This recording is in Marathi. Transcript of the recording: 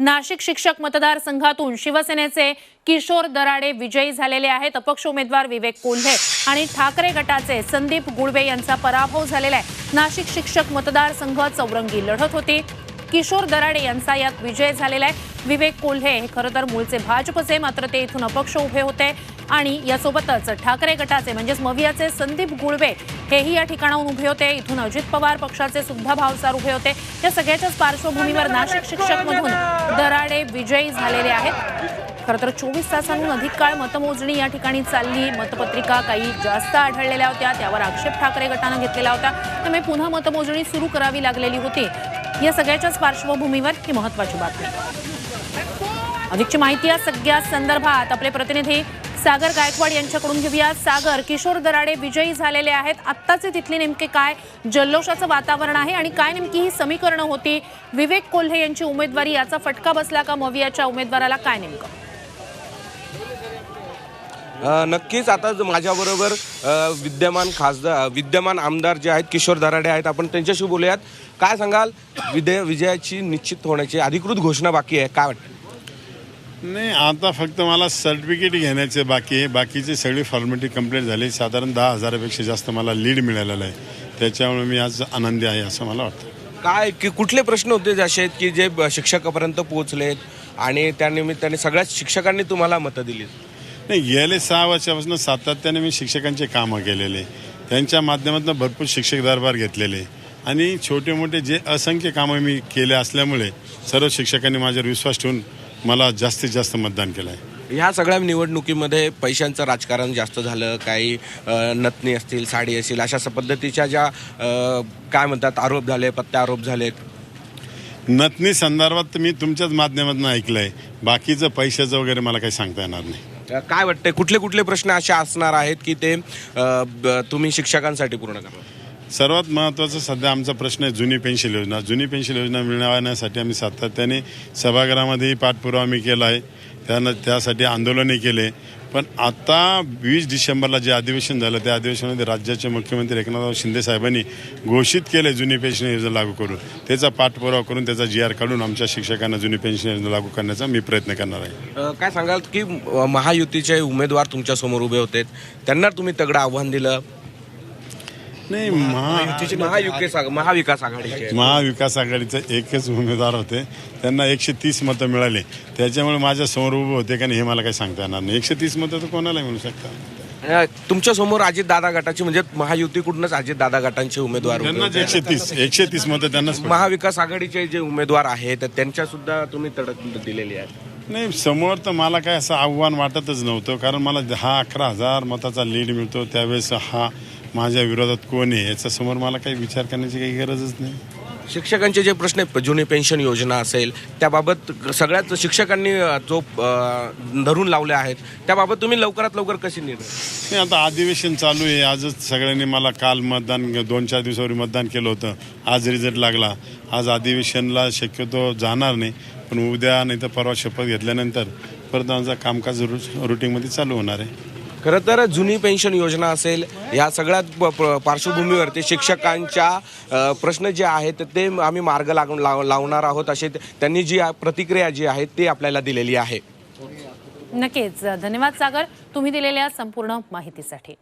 नाशिक शिक्षक मतदारसंघातून शिवसेनेचे किशोर दराडे विजयी झालेले आहेत. अपक्ष उमेदवार विवेक कोल्हे आणि ठाकरे गटाचे संदीप गुळवे यांचा पराभव झालेला आहे. नाशिक शिक्षक मतदारसंघ चौरंगी लढत होती. किशोर दराडे यांचा यात विजय झालेला आहे. विवेक कोल्हे हे खरं तर मूळचे भाजपचे मात्र ते इथून अपक्ष उभे होते. आणि यासोबतच ठाकरे गटाचे म्हणजेच मवियाचे संदीप गुळवे हेही या ठिकाणाहून उभे होते. इथून अजित पवार पक्षाचे सुद्धा भावसार उभे होते. या सगळ्याच्याच पार्श्वभूमीवर नाशिक शिक्षकमधून दराडे विजयी झालेले आहेत. खरं तर चोवीस तासांहून अधिक काळ मतमोजणी या ठिकाणी चालली. मतपत्रिका काही जास्त आढळलेल्या होत्या. त्यावर आक्षेप ठाकरे गटानं घेतलेला होता. त्यामुळे पुन्हा मतमोजणी सुरू करावी लागलेली होती. या सगळ्याच्याच पार्श्वभूमीवर ही महत्वाची बातमी. अधिकची माहिती या सगळ्या संदर्भात. आपले प्रतिनिधी सागर गायकवाड यांच्याकडून घेऊया. सागर किशोर दराडे विजयी झालेले आहेत. आत्ताचे तिथले नेमके काय? जल्लोषाचं वातावरण आहे आणि काय नेमकी ही समीकरणं होती? विवेक कोल्हे यांची उमेदवारी याचा फटका बसला का? मवियाच्या उमेदवाराला काय नेमकं? नक्कीच आता माझ्याबरोबर विद्यमान खासदार विद्यमान आमदार जे आहेत किशोर दराडे आहेत. आपण त्यांच्याशी बोलूयात. काय सांगाल? विजय विजयाची निश्चित होण्याची अधिकृत घोषणा बाकी आहे. काय वाटतं? नाही आता फक्त मला सर्टिफिकेट घेण्याचे बाकी आहे. बाकीची सगळी फॉर्मॅलिटी कंप्लीट झाली. साधारण दहा हजारापेक्षा जास्त मला लीड मिळालेलं आहे. त्याच्यामुळे मी आज आनंदी आहे असं मला वाटतं. काय की कुठले प्रश्न होते जे असे आहेत की जे ब- शिक्षकापर्यंत पोहोचलेत आणि त्यानिमित्ताने सगळ्याच शिक्षकांनी तुम्हाला मतं दिली नाही गेले सहा वर्षापासून सातत्याने मी शिक्षकांचे कामं केलेले. त्यांच्या माध्यमातून भरपूर शिक्षक दरबार घेतलेले. आणि छोटे मोठे जे असंख्य कामं मी केले असल्यामुळे सर्व शिक्षकांनी माझ्यावर विश्वास ठेवून मला जास्तीत जास्त मतदान केलं आहे ह्या सगळ्या निवडणुकीमध्ये पैशांचं राजकारण जास्त झालं काही अ, नथनी असतील साडी असतील अशा स- पद्धतीच्या ज्या अ, काय म्हणतात आरोप झाले प्रत्यारोप झालेत? नतनी संदर्भात मी तुमच्याच माध्यमातून ऐकलं आहे बाकीचं पैशाचं वगैरे मला काही सांगता येणार नाही. अ, काय वाटतंय? कुठले कुठले प्रश्न असे असणार आहेत की ते अ, ब- तुम्ही शिक्षकांसाठी पूर्ण करणार? सर्वात महत्त्वाचा सध्या आमचा प्रश्न आहे जुनी पेन्शन योजना. जुनी पेन्शन योजना मिळवण्यासाठी आम्ही सातत्याने सभागृहामध्येही पाठपुरावा आम्ही केला आहे. त्यानं त्यासाठी आंदोलनही केले. पण आता वीस डिसेंबरला जे अधिवेशन झालं त्या अधिवेशनामध्ये राज्याचे मुख्यमंत्री एकनाथराव शिंदे साहेबांनी घोषित केले जुनी पेन्शन योजना लागू करून. त्याचा पाठपुरावा करून त्याचा जी आर काढून आमच्या शिक्षकांना जुनी पेन्शन योजना लागू करण्याचा मी प्रयत्न करणार आहे. काय सांगाल की महायुतीचे उमेदवार तुमच्यासमोर उभे होते. त्यांना तुम्ही तगडं आव्हान दिलं. नाही महा महायुती साग- महाविकास आघाडीचे महाविकास आघाडीचे एकच उमेदवार होते. त्यांना एकशे तीस मतं मिळाली. त्याच्यामुळे माझ्यासमोर उभे होते का नाही हे मला काही सांगता येणार नाही. एकशे तीस मतं तर कोणाला मिळू शकतात. तुमच्यासमोर अजित दादा गटाची म्हणजे महायुतीकडूनच अजित दादा गटांचे उमेदवार उभे त्यांनाच होते. एकशे तीस एकशे तीस मतं त्यांनाच पडली. महाविकास आघाडीचे जे उमेदवार आहेत त्यांच्या सुद्धा तुम्ही तडक दिलेली आहे नाही समोर तर मला काय असं आव्हान वाटतच नव्हतं कारण मला हा अकरा हजार मताचा लीड मिळतो. त्यावेळेस हा माझ्या विरोधात कोण आहे याच्या समोर मला काही विचार करण्याची काही गरजच नाही. शिक्षकांचे जे प्रश्न आहेत जुनी पेन्शन योजना असेल त्याबाबत सगळ्याच शिक्षकांनी जो अ, धरून लावले आहेत त्याबाबत तुम्ही लवकरात लवकर कशी निर्णय नाही आता अधिवेशन चालू आहे. आजच सगळ्यांनी मला काल मतदान दोन चार दिवसावर मतदान केलं होतं. आज रिझल्ट लागला. आज अधिवेशनला शक्यतो जाणार नाही पण उद्या नाही तर परवा शपथ घेतल्यानंतर परत आमचं कामकाज रुटीनमध्ये चालू होणार आहे. खरं तर जुनी पेन्शन योजना असेल या सगळ्यात प- प- पार्श्वभूमीवरती शिक्षकांच्या प्रश्न जे आहेत ते आम्ही मार्ग लागून लाव लावणार आहोत असे त्यांनी जी प्रतिक्रिया जी आहे ती आपल्याला दिलेली आहे. नक्कीच. धन्यवाद सागर. तुम्ही दिलेल्या संपूर्ण माहितीसाठी.